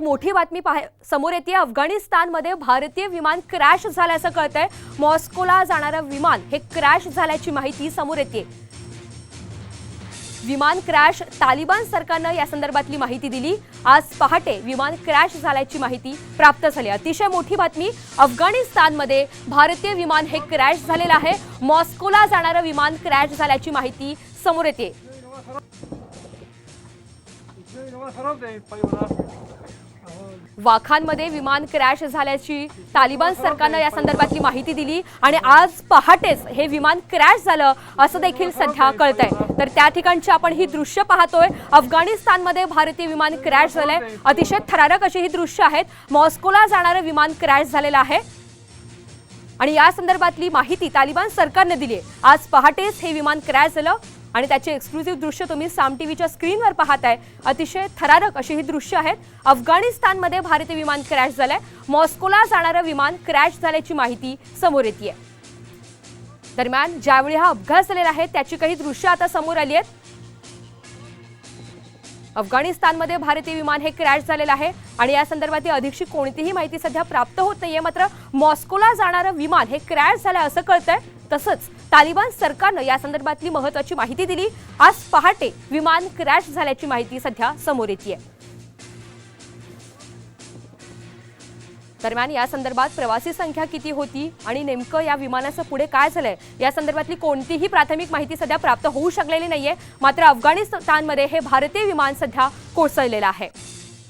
एक मोठी बातमी पाह समोर येते अफगाणिस्तानमध्ये भारतीय विमान क्रॅश झाल्याचं कळतंय मॉस्कोला जाणारं विमान हे क्रॅश झाल्याची माहिती समोर येते विमान क्रॅश तालिबान सरकारनं या संदर्भातली माहिती दिली आज पहाटे विमान क्रॅश झाल्याची माहिती प्राप्त झाली अतिशय मोठी बातमी अफगाणिस्तानमध्ये भारतीय विमान हे क्रॅश झालेलं आहे मॉस्कोला जाणारं विमान क्रॅश झाल्याची माहिती समोर येते वाखांमध्ये विमान क्रॅश झाल्याची तालिबान सरकारनं या संदर्भातली माहिती दिली आणि आज पहाटेच हे विमान क्रॅश झालं असं देखील सध्या कळतंय. तर त्या ठिकाणची आपण ही दृश्य पाहतोय. अफगाणिस्तानमध्ये भारतीय विमान क्रॅश झालंय. अतिशय थरारक अशी ही दृश्य आहेत. मॉस्कोला जाणारं विमान क्रॅश झालेलं आहे. आणि या संदर्भातली माहिती तालिबान सरकारने दिली आहे आज पहाटेच हे विमान क्रॅश झालं. आणि त्याचे एक्सक्लुझिव्ह दृश्य तुम्ही साम टीव्हीच्या स्क्रीनवर पाहताय. अतिशय थरारक अशी ही दृश्य आहेत. अफगाणिस्तानमध्ये भारतीय विमान क्रॅश झालंय. मॉस्कोला जाणारं विमान क्रॅश झाल्याची माहिती समोर येते दरम्यान ज्यावेळी हा अपघात झालेला आहे त्याची काही दृश्य आता समोर आली आहेत. अफगाणिस्तानमध्ये भारतीय विमान हे क्रॅश झालेलं आहे आणि या संदर्भातील अधिकची कोणतीही माहिती सध्या प्राप्त होत नाहीये. मात्र मॉस्कोला जाणारं विमान हे क्रॅश झालं असं कळतंय. तसंच तालिबान सरकारनं या संदर्भातली महत्वाची माहिती दिली. आज पहाटे विमान क्रॅश झाल्याची माहिती सध्या समोर येते दरम्यान या संदर्भात प्रवासी संख्या किती होती आणि नेमकं या विमानाचं पुढे काय झालंय? या संदर्भातली कोणतीही प्राथमिक माहिती सध्या प्राप्त होऊ शकलेली नाहीये. मात्र अफगाणिस्तानमध्ये हे भारतीय विमान सध्या कोसळलेलं आहे.